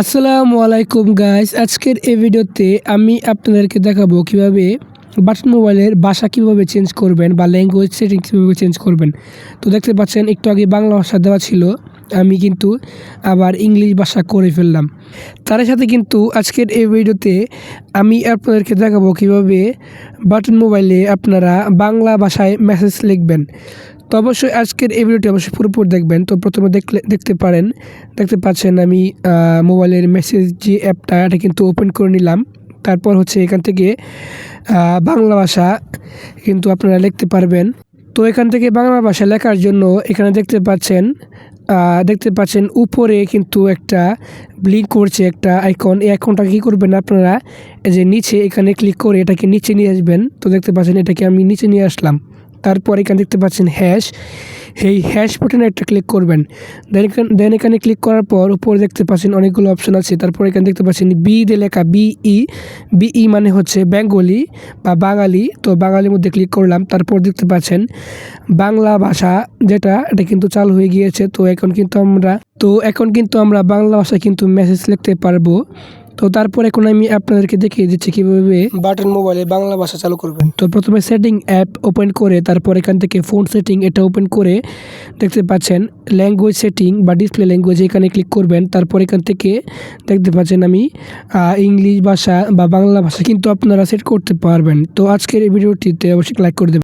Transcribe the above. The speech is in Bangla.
আসসালামু আলাইকুম গাইস আজকের এই ভিডিওতে আমি আপনাদেরকে দেখাবো কীভাবে বাটন মোবাইলের ভাষা কীভাবে চেঞ্জ করবেন বা ল্যাঙ্গুয়েজ সেটিং কীভাবে চেঞ্জ করবেন। তো দেখতে পাচ্ছেন, একটু আগে বাংলা ভাষা দেওয়া ছিল, আমি কিন্তু আবার ইংলিশ ভাষা করে ফেললাম। তার সাথে কিন্তু আজকের এই ভিডিওতে আমি আপনাদেরকে দেখাবো কীভাবে বাটন মোবাইলে আপনারা বাংলা ভাষায় মেসেজ লিখবেন। তো অবশ্যই আজকের এই ভিডিওটি অবশ্যই পুরোপুরি দেখবেন। তো প্রথমে দেখলে, দেখতে পারেন, দেখতে পাচ্ছেন আমি মোবাইলের মেসেজ যে অ্যাপটা, এটা কিন্তু ওপেন করে নিলাম। তারপর হচ্ছে এখান থেকে বাংলা ভাষা কিন্তু আপনারা লিখতে পারবেন। তো এখান থেকে বাংলা ভাষা লেখার জন্য এখানে দেখতে পাচ্ছেন দেখতে পাচ্ছেন উপরে কিন্তু একটা ব্লিঙ্ক করছে, একটা আইকন এই আইকনটা কী করবেন আপনারা? যে নিচে এখানে ক্লিক করে এটাকে নিচে নিয়ে আসবেন। তো দেখতে পাচ্ছেন এটাকে আমি নিচে নিয়ে আসলাম। তারপর এখানে দেখতে পাচ্ছেন হ্যাশ এই হ্যাশ বাটনে একটা ক্লিক করবেন। দেন এখানে দেন এখানে ক্লিক করার পর উপরে দেখতে পাচ্ছেন অনেকগুলো অপশন আছে। তারপর এখানে দেখতে পাচ্ছেন বি দিয়ে লেখা বিই বিই মানে হচ্ছে বেঙ্গলি বা বাঙালি। তো বাঙালির মধ্যে ক্লিক করলাম। তারপর দেখতে পাচ্ছেন বাংলা ভাষা যেটা, এটা কিন্তু চালু হয়ে গিয়েছে। তো এখন কিন্তু আমরা, তো এখন কিন্তু আমরা বাংলা ভাষায় কিন্তু মেসেজ লিখতে পারব। তো তারপর এখন আমি আপনাদেরকে দেখিয়ে দিচ্ছি কীভাবে বাটন মোবাইলে বাংলা ভাষা চালু করবেন। তো প্রথমে সেটিং অ্যাপ ওপেন করে তারপর এখান থেকে ফোন সেটিং এটা ওপেন করে দেখতে পাচ্ছেন ল্যাঙ্গুয়েজ সেটিং বা ডিসপ্লে ল্যাঙ্গুয়েজ এখানে ক্লিক করবেন। তারপর এখান থেকে দেখতে পাচ্ছেন আমি ইংলিশ ভাষা বা বাংলা ভাষা কিন্তু আপনারা সেট করতে পারবেন। তো আজকের এই ভিডিওটিতে অবশ্যই লাইক করে দেবেন।